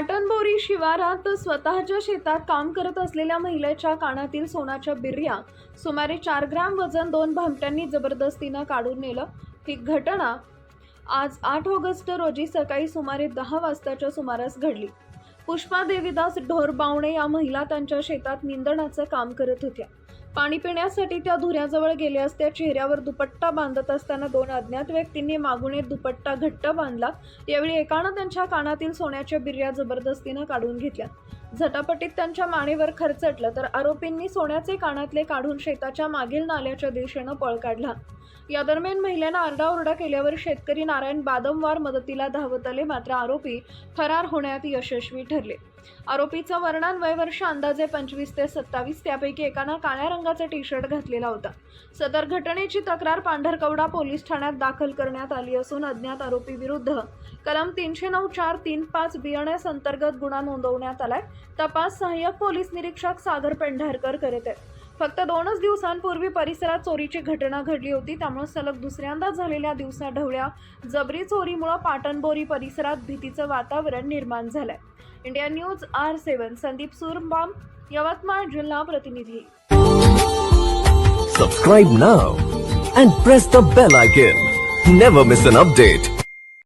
पाटणबोरी शिवारात स्वतःच्या शेतात काम करत असलेल्या महिलेच्या कानातील सोनाच्या बिर्या सुमारे चार ग्रॅम वजन दोन भामट्यांनी जबरदस्तीनं काढून नेलं. ही घटना आज आठ ऑगस्ट रोजी सकाळी सुमारे दहा वाजताच्या सुमारास घडली. पुष्पा देवीदास ढोरबावणे या महिला त्यांच्या शेतात निंदणाचं काम करत होत्या. पाणी पिण्यासाठी त्या धुऱ्याजवळ गेल्या असत्या चेहऱ्यावर दुपट्टा बांधत असताना दोन अज्ञात व्यक्तींनी मागुणे दुपट्टा घट्ट बांधला. यावेळी एकानं त्यांच्या कानातील सोन्याच्या बिर्या जबरदस्तीनं काढून घेतल्या. झटापटीत त्यांच्या मानेवर खरचटलं तर आरोपींनी सोन्याचे कानातले काढून शेताच्या मागील नाल्याच्या दिशेनं पळ काढला. या दरम्यान महिलेनं आरडाओरडा केल्यावर शेतकरी नारायण बादमवार मदतीला धावत आले मात्र आरोपी फरार होण्यात यशस्वी ठरले. आरोपीचं वर्णन वयवर्ष अंदाजे पंचवीस ते सत्तावीस त्यापैकी एकानं काळ्या रंगाचा टी शर्ट घातलेला होता. सदर घटनेची तक्रार पांढरकवडा पोलीस ठाण्यात दाखल करण्यात आली असून अज्ञात आरोपी विरुद्ध कलम तीनशे नऊ चार तीन पाच बियाण्यास अंतर्गत गुन्हा नोंदवण्यात आलाय. तपास सहाय्यक पोलीस निरीक्षक सागर पेंढारकर करत आहेत. फक्त दोनच दिवसांपूर्वी परिसरात चोरीची घटना घडली होती. त्यामुळे सलग दुसऱ्यांदा झालेल्या दिवसाढवळ्या जबरी चोरीमुळे पाटणबोरी परिसरात भीतीचं वातावरण निर्माण झालंय. India News R seven Sandeep Surbam Yavatmal जिल्हा प्रतिनिधी. Subscribe now and press the bell icon never miss an update